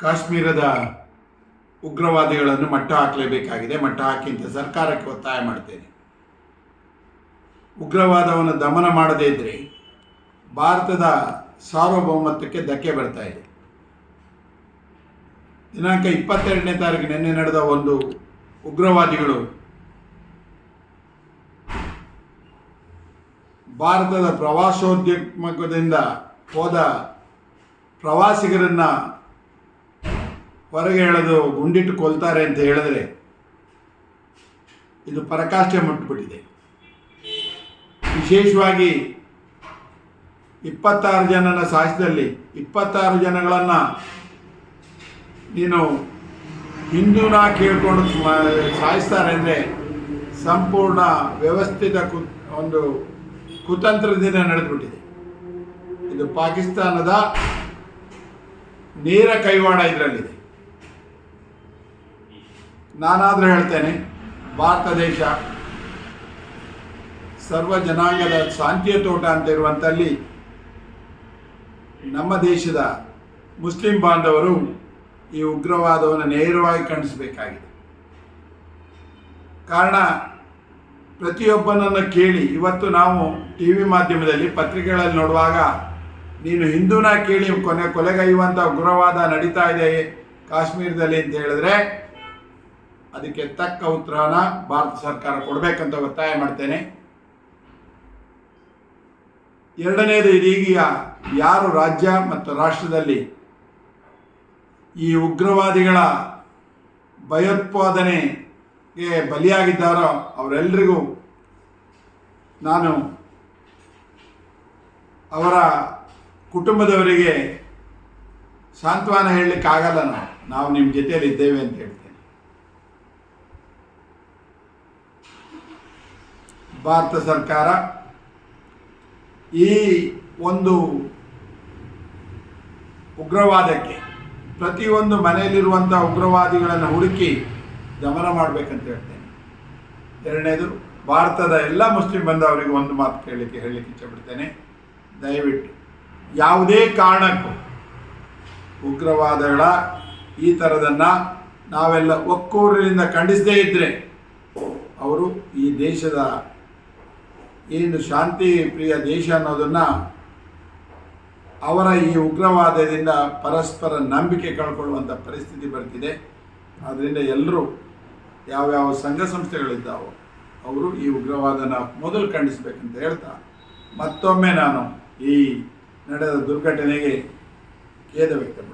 ಕಾಶ್ಮೀರದ ಉಗ್ರವಾದಿಗಳನ್ನು ಮಟ್ಟ ಹಾಕಲೇಬೇಕಾಗಿದೆ, ಮಟ್ಟ ಹಾಕಿ ಅಂತ ಸರ್ಕಾರಕ್ಕೆ ಒತ್ತಾಯ ಮಾಡ್ತೇನೆ. ಉಗ್ರವಾದವನ್ನು ದಮನ ಮಾಡದೇ ಇದ್ದರೆ ಭಾರತದ ಸಾರ್ವಭೌಮತ್ವಕ್ಕೆ ಧಕ್ಕೆ ಬರ್ತಾ ಇದೆ. ದಿನಾಂಕ ಇಪ್ಪತ್ತೆರಡನೇ ತಾರೀಕು ನಿನ್ನೆ ನಡೆದ ಒಂದು ಉಗ್ರವಾದಿಗಳು ಭಾರತದ ಪ್ರವಾಸೋದ್ಯಮದಿಂದ ಹೋದ ಪ್ರವಾಸಿಗರನ್ನು ಹೊರಗೆ ಹೇಳೋದು ಗುಂಡಿಟ್ಟು ಕೊಲ್ತಾರೆ ಅಂತ ಹೇಳಿದ್ರೆ ಇದು ಪರಕಾಷ್ಠೆ ಮುಟ್ಬಿಟ್ಟಿದೆ. ವಿಶೇಷವಾಗಿ ಇಪ್ಪತ್ತಾರು ಜನನ ಸಾಹಿತ್ಯದಲ್ಲಿ ಇಪ್ಪತ್ತಾರು ಜನಗಳನ್ನು ನೀನು ಹಿಂದೂನ ಕೇಳ್ಕೊಂಡು ಸಾಯಿಸ್ತಾರೆ ಅಂದರೆ ಸಂಪೂರ್ಣ ವ್ಯವಸ್ಥಿತ ಕು, ಒಂದು ಕುತಂತ್ರದಿಂದ ನಡೆದುಬಿಟ್ಟಿದೆ. ಇದು ಪಾಕಿಸ್ತಾನದ ನೇರ ಕೈವಾಡ ಇದರಲ್ಲಿದೆ. ನಾನಾದರೂ ಹೇಳ್ತೇನೆ, ಭಾರತ ದೇಶ ಸರ್ವ ಜನಾಂಗದ ಶಾಂತಿಯ ತೋಟ ಅಂತ ಇರುವಂಥಲ್ಲಿ ನಮ್ಮ ದೇಶದ ಮುಸ್ಲಿಂ ಬಾಂಧವರು ಈ ಉಗ್ರವಾದವನ್ನು ನೇರವಾಗಿ ಖಂಡಿಸಬೇಕಾಗಿದೆ. ಕಾರಣ, ಪ್ರತಿಯೊಬ್ಬನನ್ನು ಕೇಳಿ, ಇವತ್ತು ನಾವು ಟಿ ವಿ ಮಾಧ್ಯಮದಲ್ಲಿ ಪತ್ರಿಕೆಗಳಲ್ಲಿ ನೋಡುವಾಗ, ನೀನು ಹಿಂದೂನ ಕೇಳಿ, ಕೊನೆ ಕೊಲೆಗೈಯುವಂಥ ಉಗ್ರವಾದ ನಡೀತಾ ಇದೆ ಕಾಶ್ಮೀರದಲ್ಲಿ ಅಂತ ಹೇಳಿದ್ರೆ ಅದಕ್ಕೆ ತಕ್ಕ ಉತ್ತರನ ಭಾರತ ಸರ್ಕಾರ ಕೊಡಬೇಕಂತ ಒತ್ತಾಯ ಮಾಡ್ತೇನೆ. ಎರಡನೇದು ಇದೀಗ ಯಾರು ರಾಜ್ಯ ಮತ್ತು ರಾಷ್ಟ್ರದಲ್ಲಿ ಈ ಉಗ್ರವಾದಿಗಳ ಭಯೋತ್ಪಾದನೆಗೆ ಬಲಿಯಾಗಿದ್ದಾರೋ ಅವರೆಲ್ಲರಿಗೂ ನಾನು ಅವರ ಕುಟುಂಬದವರಿಗೆ ಸಾಂತ್ವನ ಹೇಳಲಿಕ್ಕಾಗಲ್ಲ ನಾವು. ನಾವು ನಿಮ್ಮ ಜೊತೆಯಲ್ಲಿ ಇದ್ದೇವೆ ಅಂತ ಹೇಳ್ತೇನೆ. ಭಾರತ ಸರ್ಕಾರ ಈ ಒಂದು ಉಗ್ರವಾದಕ್ಕೆ, ಪ್ರತಿಯೊಂದು ಮನೆಯಲ್ಲಿರುವಂಥ ಉಗ್ರವಾದಿಗಳನ್ನು ಹುಡುಕಿ ದಮನ ಮಾಡಬೇಕಂತ ಹೇಳ್ತೇನೆ. ಎರಡನೇದು, ಭಾರತದ ಎಲ್ಲ ಮುಸ್ಲಿಂ ಬಂದವರಿಗೆ ಒಂದು ಮಾತು ಕೇಳಲಿಕ್ಕೆ, ಹೇಳಲಿಕ್ಕೆ ಇಚ್ಛಪಡ್ತೇನೆ. ದಯವಿಟ್ಟು ಯಾವುದೇ ಕಾರಣಕ್ಕೂ ಉಗ್ರವಾದಗಳ ಈ ಥರದನ್ನು ನಾವೆಲ್ಲ ಒಕ್ಕೂರಿನಿಂದ ಖಂಡಿಸದೇ ಇದ್ದರೆ ಅವರು ಈ ದೇಶದ ಏನು ಶಾಂತಿ, ಪ್ರಿಯ ದೇಶ ಅನ್ನೋದನ್ನು ಅವರ ಈ ಉಗ್ರವಾದದಿಂದ ಪರಸ್ಪರ ನಂಬಿಕೆ ಕಳ್ಕೊಳ್ಳುವಂಥ ಪರಿಸ್ಥಿತಿ ಬರ್ತಿದೆ. ಆದ್ದರಿಂದ ಎಲ್ಲರೂ ಯಾವ್ಯಾವ ಸಂಘ ಸಂಸ್ಥೆಗಳಿದ್ದಾವೋ ಅವರು ಈ ಉಗ್ರವಾದನ ಮೊದಲು ಖಂಡಿಸಬೇಕಂತ ಹೇಳ್ತಾ, ಮತ್ತೊಮ್ಮೆ ನಾನು ಈ ನಡೆದ ದುರ್ಘಟನೆಗೆ ಖೇದ ವ್ಯಕ್ತಪಡಿಸ್ತೇನೆ.